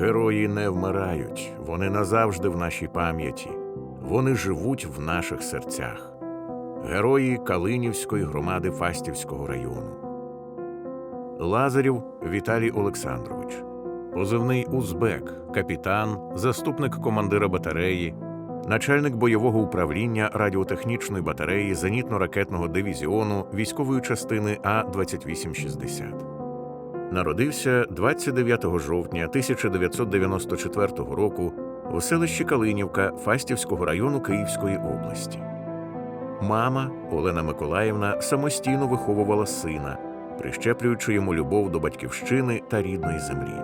Герої не вмирають, вони назавжди в нашій пам'яті, вони живуть в наших серцях. Герої Калинівської громади Фастівського району. Лазарів Віталій Олександрович, позивний Узбек, капітан, заступник командира батареї, начальник бойового управління радіотехнічної батареї зенітно-ракетного дивізіону військової частини А 2860 Народився 29 жовтня 1994 року у селищі Калинівка Фастівського району Київської області. Мама Олена Миколаївна самостійно виховувала сина, прищеплюючи йому любов до батьківщини та рідної землі.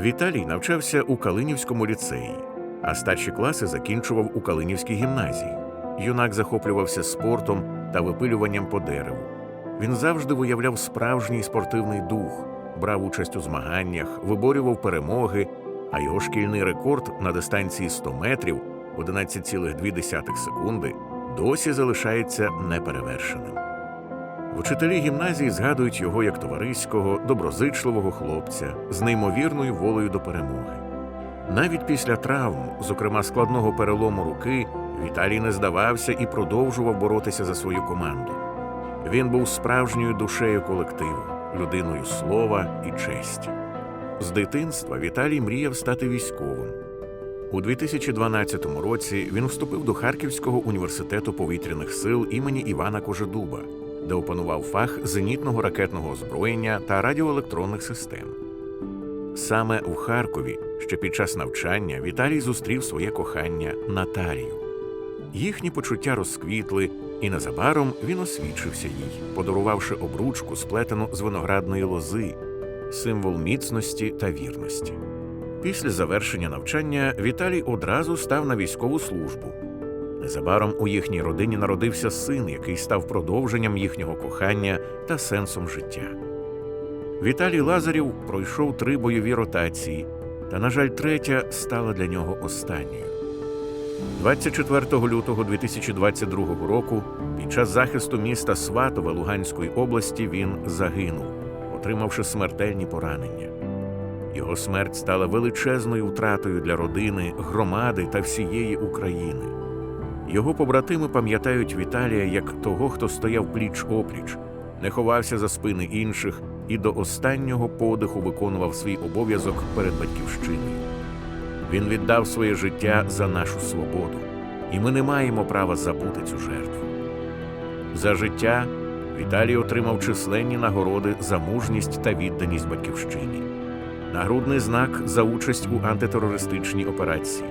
Віталій навчався у Калинівському ліцеї, а старші класи закінчував у Калинівській гімназії. Юнак захоплювався спортом та випилюванням по дереву. Він завжди виявляв справжній спортивний дух, брав участь у змаганнях, виборював перемоги, а його шкільний рекорд на дистанції 100 метрів 11,2 секунди досі залишається неперевершеним. Вчителі гімназії згадують його як товариського, доброзичливого хлопця з неймовірною волею до перемоги. Навіть після травм, зокрема складного перелому руки, Віталій не здавався і продовжував боротися за свою команду. Він був справжньою душею колективу, людиною слова і честі. З дитинства Віталій мріяв стати військовим. У 2012 році він вступив до Харківського університету повітряних сил імені Івана Кожедуба, де опанував фах зенітного ракетного озброєння та радіоелектронних систем. Саме у Харкові ще під час навчання Віталій зустрів своє кохання Наталію. Їхні почуття розквітли, і незабаром він освічився їй, подарувавши обручку, сплетену з виноградної лози, символ міцності та вірності. Після завершення навчання Віталій одразу став на військову службу. Незабаром у їхній родині народився син, який став продовженням їхнього кохання та сенсом життя. Віталій Лазарів пройшов три бойові ротації, та, на жаль, третя стала для нього останньою. 24 лютого 2022 року під час захисту міста Сватове Луганської області він загинув, отримавши смертельні поранення. Його смерть стала величезною втратою для родини, громади та всієї України. Його побратими пам'ятають Віталія як того, хто стояв пліч опліч, не ховався за спини інших і до останнього подиху виконував свій обов'язок перед батьківщиною. Він віддав своє життя за нашу свободу, і ми не маємо права забути цю жертву. За життя Віталій отримав численні нагороди за мужність та відданість батьківщині, нагрудний знак за участь у антитерористичній операції,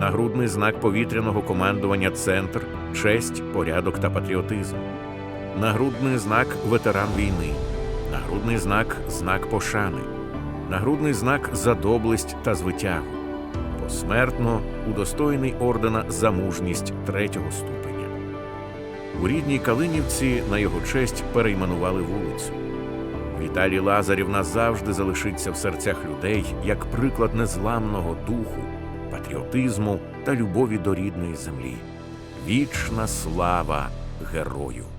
нагрудний знак повітряного командування Центр, честь, порядок та патріотизм, нагрудний знак ветеран війни, нагрудний знак знак пошани, нагрудний знак за доблесть та звитягу посмертно удостоєний ордена за мужність третього ступеня. У рідній Калинівці на його честь перейменували вулицю. Віталій Лазарів назавжди залишиться в серцях людей як приклад незламного духу, патріотизму та любові до рідної землі. Вічна слава герою!